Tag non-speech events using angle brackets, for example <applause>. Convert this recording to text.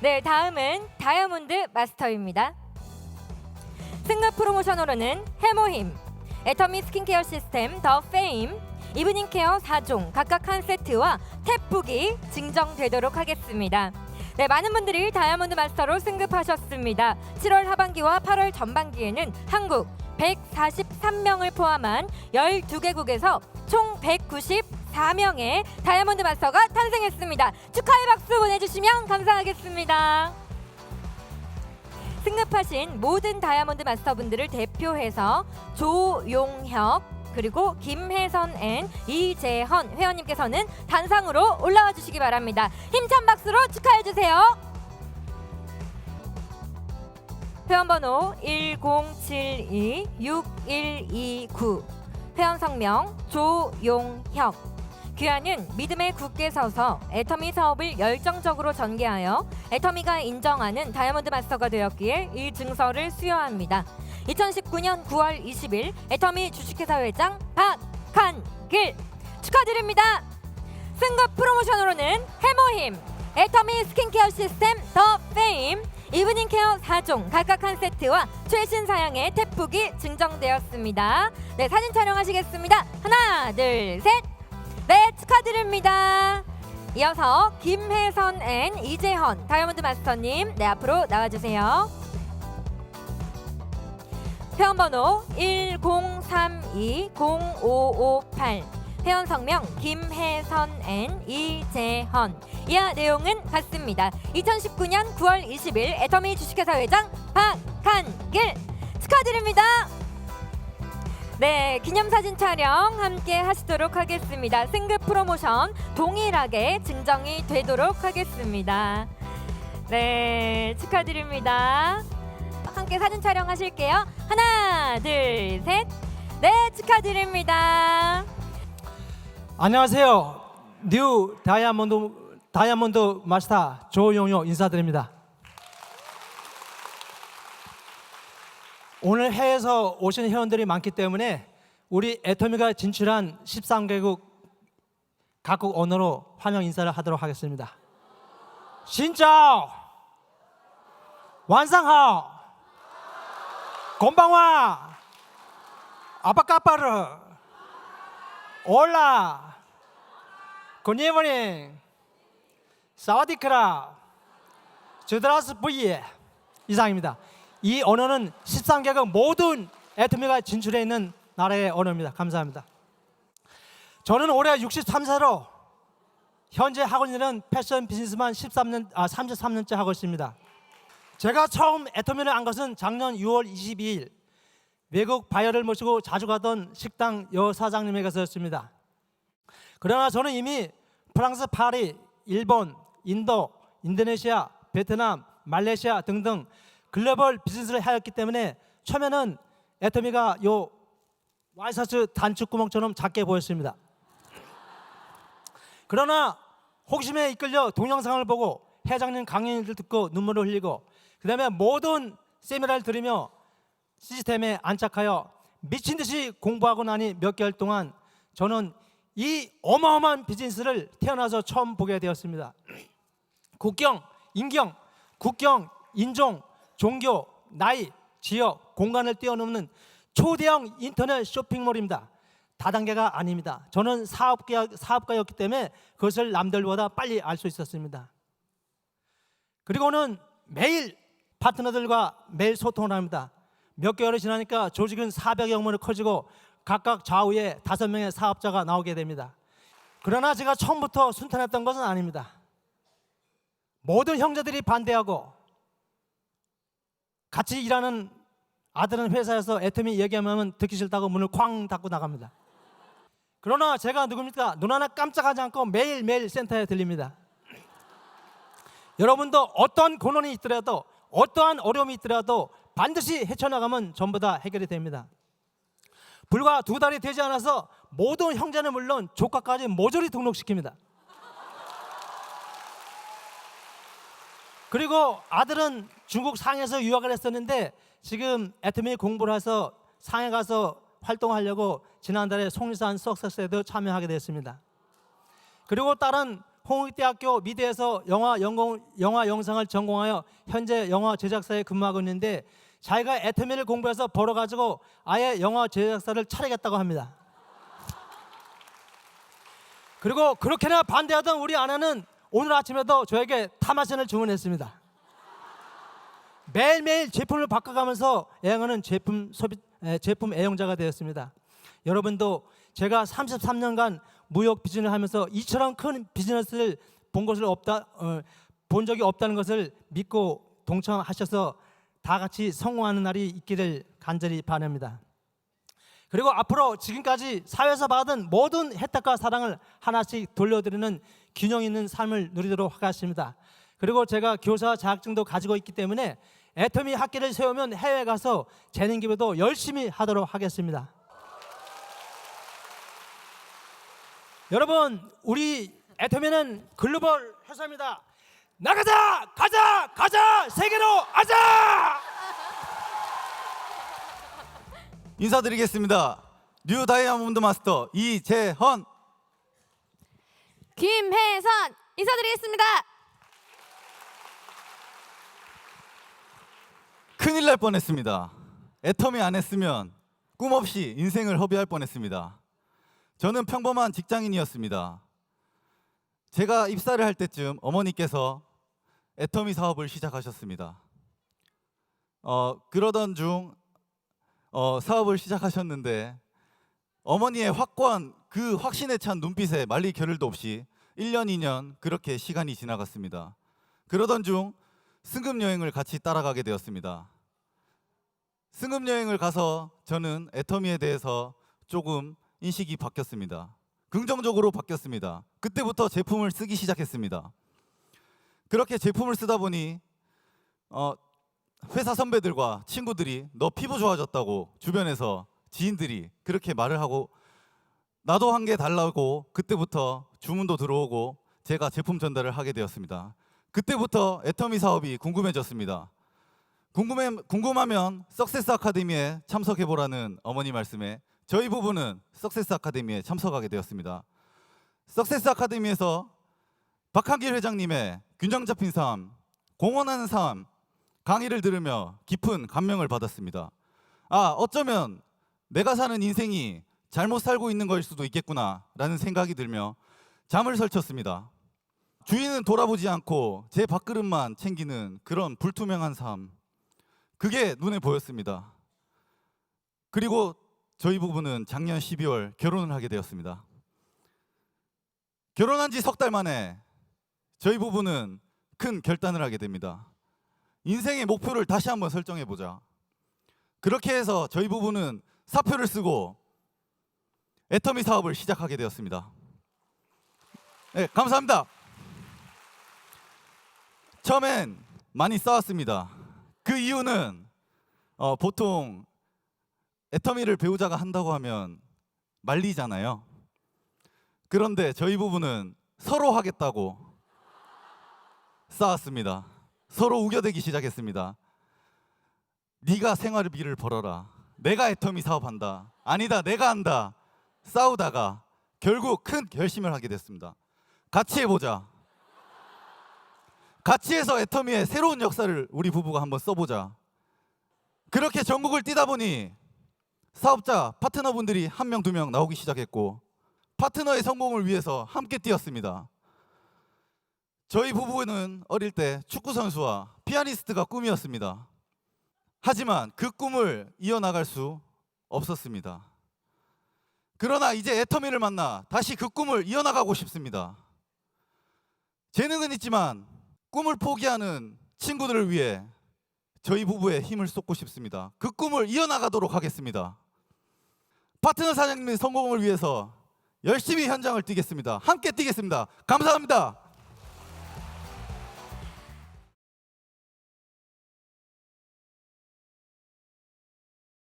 네, 다음은 다이아몬드 마스터입니다. 승급 프로모션으로는 해모힘, 애터미 스킨케어 시스템 더 페임, 이브닝 케어 4종 각각 한 세트와 탭북이 증정되도록 하겠습니다. 네, 많은 분들이 다이아몬드 마스터로 승급하셨습니다. 7월 하반기와 8월 전반기에는 한국 143명을 포함한 12개국에서 총 194명의 다이아몬드 마스터가 탄생했습니다. 축하의 박수 보내주시면 감사하겠습니다. 승급하신 모든 다이아몬드 마스터분들을 대표해서 조용혁 그리고 김혜선 앤 이재헌 회원님께서는 단상으로 올라와 주시기 바랍니다. 힘찬 박수로 축하해 주세요. 회원번호 10726129 회원 성명 조용혁 귀하는 믿음의 굳게 서서 애터미 사업을 열정적으로 전개하여 애터미가 인정하는 다이아몬드 마스터가 되었기에 이 증서를 수여합니다. 2019년 9월 20일 애터미 주식회사 회장 박한길 축하드립니다. 승급 프로모션으로는 해모힘, 애터미 스킨케어 시스템 더 페임, 이브닝 케어 4종 각각 한 세트와 최신 사양의 탭북이 증정되었습니다. 네, 사진 촬영하시겠습니다. 하나, 둘, 셋. 네, 축하드립니다. 이어서 김혜선 앤 이재헌 다이아몬드 마스터님, 네 앞으로 나와주세요. 회원번호 10320558 회원 성명 김혜선 앤 이재헌 이하 내용은 같습니다. 2019년 9월 20일 애터미 주식회사 회장 박한길 축하드립니다. 네, 기념사진 촬영 함께 하시도록 하겠습니다. 승급 프로모션 동일하게 증정이 되도록 하겠습니다. 네, 축하드립니다. 함께 사진 촬영하실게요. 하나, 둘, 셋. 네, 축하드립니다. 안녕하세요. 뉴 다이아몬드 다이아몬드 마스터 조용효 인사드립니다. 오늘 해외에서 오신 회원들이 많기 때문에 우리 애터미가 진출한 13개국 각국 언어로 환영 인사를 하도록 하겠습니다. 진짜 완상하오 곤방와 아바까빠르 올라 굿이브닝 사와디크라 주드라스 부이 이상입니다. 이 언어는 13개국 모든 애터미가 진출해 있는 나라의 언어입니다. 감사합니다. 저는 올해 63세로 현재 하고 있는 패션 비즈니스만 13년 아 33년째 하고 있습니다. 제가 처음 애터미를 안 것은 작년 6월 22일 외국 바이어를 모시고 자주 가던 식당 여 사장님에게서였습니다. 그러나 저는 이미 프랑스 파리, 일본, 인도, 인도네시아, 베트남, 말레이시아 등등 글로벌 비즈니스를 하였기 때문에 처음에는 애터미가 요 와이셔츠 단축 구멍처럼 작게 보였습니다. 그러나 호기심에 이끌려 동영상을 보고 회장님 강연을 듣고 눈물을 흘리고 그다음에 모든 세미나를 들으며 시스템에 안착하여 미친 듯이 공부하고 나니 몇 개월 동안 저는 이 어마어마한 비즈니스를 태어나서 처음 보게 되었습니다. 국경, 인경, 국경, 인종, 종교, 나이, 지역, 공간을 뛰어넘는 초대형 인터넷 쇼핑몰입니다. 다단계가 아닙니다. 저는 사업가, 사업가였기 때문에 그것을 남들보다 빨리 알 수 있었습니다. 그리고는 매일 파트너들과 매일 소통을 합니다. 몇 개월이 지나니까 조직은 400여 명으로 커지고 각각 좌우에 다섯 명의 사업자가 나오게 됩니다. 그러나 제가 처음부터 순탄했던 것은 아닙니다. 모든 형제들이 반대하고 같이 일하는 아들은 회사에서 애터미 얘기하면 듣기 싫다고 문을 쾅 닫고 나갑니다. 그러나 제가 누굽니까? 눈 하나 깜짝하지 않고 매일매일 센터에 들립니다. 여러분도 어떤 고난이 있더라도 어떠한 어려움이 있더라도 반드시 헤쳐나가면 전부 다 해결이 됩니다. 불과 두 달이 되지 않아서 모든 형제는 물론 조카까지 모조리 등록시킵니다. 그리고 아들은 중국 상해에서 유학을 했었는데 지금 애터미 공부를 해서 상해 가서 활동하려고 지난달에 송리산 석세스에도 참여하게 됐습니다. 그리고 딸은 홍익대학교 미대에서 영화 연공 영화 영상을 전공하여 현재 영화 제작사에 근무하고 있는데 자기가 애터미를 공부해서 벌어가지고 아예 영화 제작사를 차리겠다고 합니다. 그리고 그렇게나 반대하던 우리 아내는 오늘 아침에도 저에게 타마신을 주문했습니다. 매일매일 제품을 바꿔가면서 애용하는 제품 소비 에, 제품 애용자가 되었습니다. 여러분도 제가 33년간 무역 비즈니스를 하면서 이처럼 큰 비즈니스를 본 것을 없다 어, 본 적이 없다는 것을 믿고 동참하셔서 다 같이 성공하는 날이 있기를 간절히 바랍니다. 그리고 앞으로 지금까지 사회에서 받은 모든 혜택과 사랑을 하나씩 돌려드리는 균형 있는 삶을 누리도록 하겠습니다. 그리고 제가 교사 자격증도 가지고 있기 때문에 애터미 학기를 세우면 해외 가서 재능 기부도 열심히 하도록 하겠습니다. 여러분, 우리 애터미는 글로벌 회사입니다. 나가자, 가자, 가자, 세계로 가자! <laughs> 인사드리겠습니다. 뉴 다이아몬드 마스터 이재헌. 김혜선 인사드리겠습니다. 큰일 날 뻔했습니다. 애터미 안 했으면 꿈 없이 인생을 허비할 뻔했습니다. 저는 평범한 직장인이었습니다. 제가 입사를 할 때쯤 어머니께서 애터미 사업을 시작하셨습니다. 어, 그러던 중 어, 사업을 시작하셨는데 어머니의 확고한 그 확신에 찬 눈빛에 말리 겨를도 없이 1년, 2년 그렇게 시간이 지나갔습니다. 그러던 중 승급 여행을 같이 따라가게 되었습니다. 승급 여행을 가서 저는 애터미에 대해서 조금 인식이 바뀌었습니다. 긍정적으로 바뀌었습니다. 그때부터 제품을 쓰기 시작했습니다. 그렇게 제품을 쓰다 보니 어, 회사 선배들과 친구들이 너 피부 좋아졌다고 주변에서 지인들이 그렇게 말을 하고 나도 한 개 달라고 그때부터 주문도 들어오고 제가 제품 전달을 하게 되었습니다. 그때부터 애터미 사업이 궁금해졌습니다. 궁금해, 궁금하면 석세스 아카데미에 참석해 보라는 어머니 말씀에 저희 부부는 석세스 아카데미에 참석하게 되었습니다. 석세스 아카데미에서 박한길 회장님의 균형 잡힌 삶, 공헌하는 삶 강의를 들으며 깊은 감명을 받았습니다. 아, 어쩌면 내가 사는 인생이 잘못 살고 있는 걸 수도 있겠구나라는 생각이 들며 잠을 설쳤습니다. 주인은 돌아보지 않고 제 밥그릇만 챙기는 그런 불투명한 삶. 그게 눈에 보였습니다. 그리고 저희 부부는 작년 12월 결혼을 하게 되었습니다. 결혼한 지 석 달 만에 저희 부부는 큰 결단을 하게 됩니다. 인생의 목표를 다시 한번 설정해 보자. 그렇게 해서 저희 부부는 사표를 쓰고 애터미 사업을 시작하게 되었습니다. 네, 감사합니다. 처음엔 많이 싸웠습니다. 그 이유는 어, 보통 애터미를 배우자가 한다고 하면 말리잖아요. 그런데 저희 부부는 서로 하겠다고 싸웠습니다. 서로 우겨대기 시작했습니다. 네가 생활비를 벌어라. 내가 애터미 사업한다. 아니다, 내가 한다. 싸우다가 결국 큰 결심을 하게 됐습니다. 같이 해보자. 같이 해서 애터미의 새로운 역사를 우리 부부가 한번 써보자. 그렇게 전국을 뛰다 보니 사업자 파트너분들이 한 명 두 명 나오기 시작했고 파트너의 성공을 위해서 함께 뛰었습니다. 저희 부부는 어릴 때 축구 선수와 피아니스트가 꿈이었습니다. 하지만 그 꿈을 이어나갈 수 없었습니다. 그러나 이제 애터미를 만나 다시 그 꿈을 이어나가고 싶습니다. 재능은 있지만 꿈을 포기하는 친구들을 위해 저희 부부의 힘을 쏟고 싶습니다. 그 꿈을 이어나가도록 하겠습니다. 파트너 사장님의 성공을 위해서 열심히 현장을 뛰겠습니다. 함께 뛰겠습니다. 감사합니다.